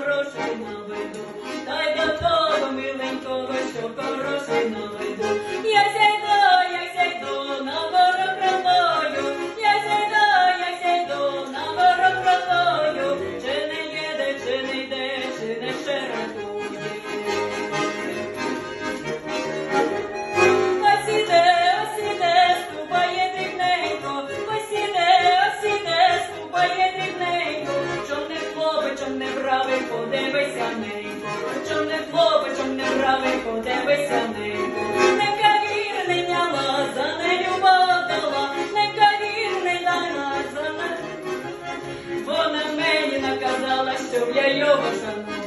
хороший наведу, та й до того миленького, що хороший на виду. Я сяйду, я сяйду на ворог ротою, я сяйду, я сяйду на ворог ротою, чи не їде, чи не йде, чи не ще широко. хлопочом не правий, подивися ненько, Чом не хлопочом не правий, подивися ненько. Нека вір не няла, не люба нека вір не. Вона мені наказала, щоб я його шанувала.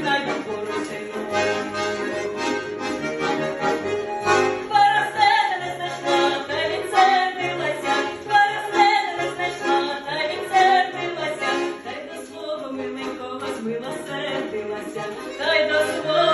знайду поручину. Парасети не знайшла, та відсердилася, парасети не знайшла, та відсердилася, та й до свого миленько вас милосердилася, та й до.